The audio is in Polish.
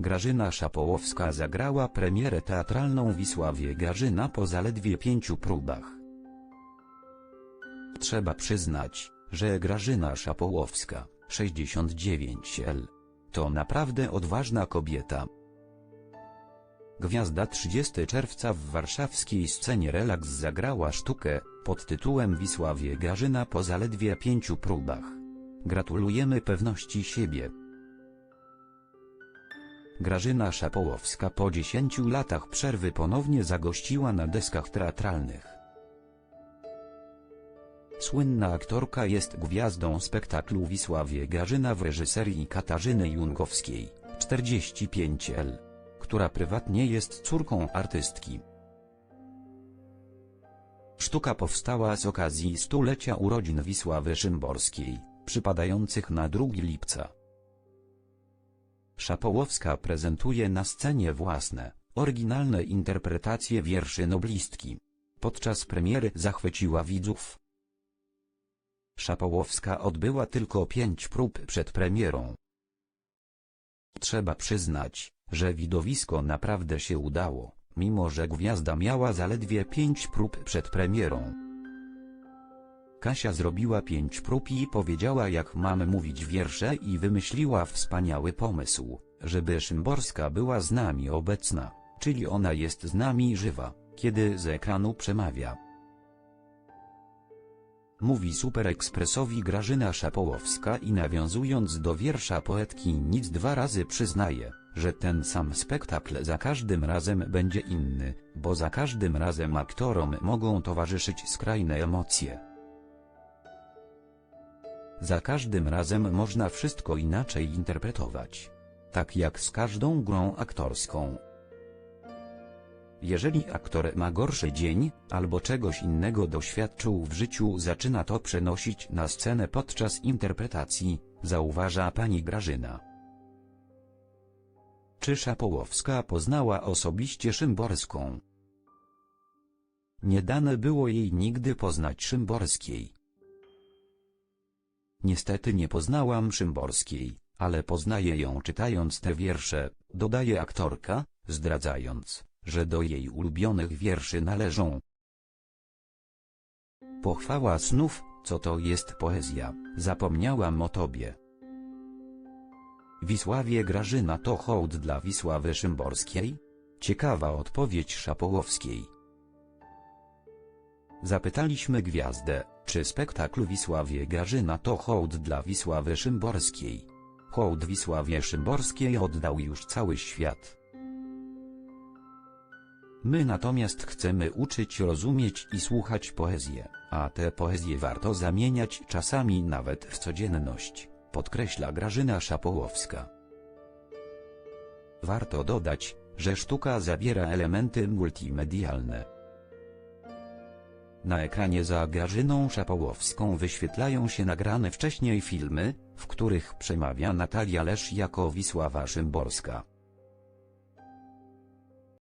Grażyna Szapołowska zagrała premierę teatralną Wisławie Grażyna po zaledwie pięciu próbach. Trzeba przyznać, że Grażyna Szapołowska, 69L, to naprawdę odważna kobieta. Gwiazda 30 czerwca w warszawskiej scenie Relaks zagrała sztukę, pod tytułem Wisławie Grażyna po zaledwie pięciu próbach. Gratulujemy pewności siebie. Grażyna Szapołowska po 10 latach przerwy ponownie zagościła na deskach teatralnych. Słynna aktorka jest gwiazdą spektaklu Wisławie Grażyna w reżyserii Katarzyny Jungowskiej, 45L, która prywatnie jest córką artystki. Sztuka powstała z okazji stulecia urodzin Wisławy Szymborskiej, przypadających na 2 lipca. Szapołowska prezentuje na scenie własne, oryginalne interpretacje wierszy noblistki. Podczas premiery zachwyciła widzów. Szapołowska odbyła tylko pięć prób przed premierą. Trzeba przyznać, że widowisko naprawdę się udało, mimo że gwiazda miała zaledwie pięć prób przed premierą. Kasia zrobiła pięć prób i powiedziała jak mamy mówić wiersze i wymyśliła wspaniały pomysł, żeby Szymborska była z nami obecna, czyli ona jest z nami żywa, kiedy z ekranu przemawia. Mówi Super Ekspresowi Grażyna Szapołowska i nawiązując do wiersza poetki nic dwa razy przyznaje, że ten sam spektakl za każdym razem będzie inny, bo za każdym razem aktorom mogą towarzyszyć skrajne emocje. Za każdym razem można wszystko inaczej interpretować. Tak jak z każdą grą aktorską. Jeżeli aktor ma gorszy dzień, albo czegoś innego doświadczył w życiu zaczyna to przenosić na scenę podczas interpretacji, zauważa pani Grażyna. Czy Szapołowska poznała osobiście Szymborską? Nie dane było jej nigdy poznać Szymborskiej. Niestety nie poznałam Szymborskiej, ale poznaję ją czytając te wiersze, dodaje aktorka, zdradzając, że do jej ulubionych wierszy należą Pochwała snów, co to jest poezja, zapomniałam o tobie. Wisławie Grażyna to hołd dla Wisławy Szymborskiej? Ciekawa odpowiedź Szapołowskiej. Zapytaliśmy gwiazdę, czy spektakl Wisławie Grażyna to hołd dla Wisławy Szymborskiej. Hołd Wisławie Szymborskiej oddał już cały świat. My natomiast chcemy uczyć rozumieć i słuchać poezję, a tę poezję warto zamieniać czasami nawet w codzienność, podkreśla Grażyna Szapołowska. Warto dodać, że sztuka zawiera elementy multimedialne. Na ekranie za Grażyną Szapołowską wyświetlają się nagrane wcześniej filmy, w których przemawia Natalia Lesz jako Wisława Szymborska.